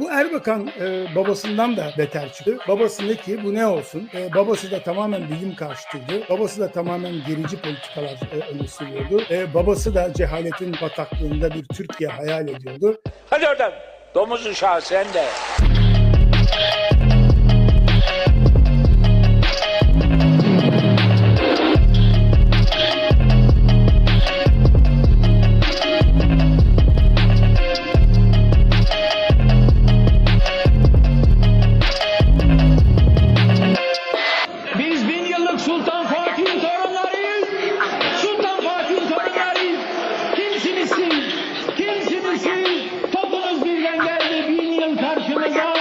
Bu Erbakan e, babasından da beter çıktı. Babası ne ki bu ne olsun? E, babası da tamamen bilim karşıtıydı. Babası da tamamen gerici politikalar e, öne sürüyordu. E, babası da cehaletin bataklığında bir Türkiye hayal ediyordu. Hadi oradan. Domuz uşağı sen de. Artık Sultan Fatih'in torunlarıyız. Sultan Fatih'in torunlarıyız. Kimsiniz siz? Kimsiniz siz? Topunuz birden geldi bin yıl karşımıza.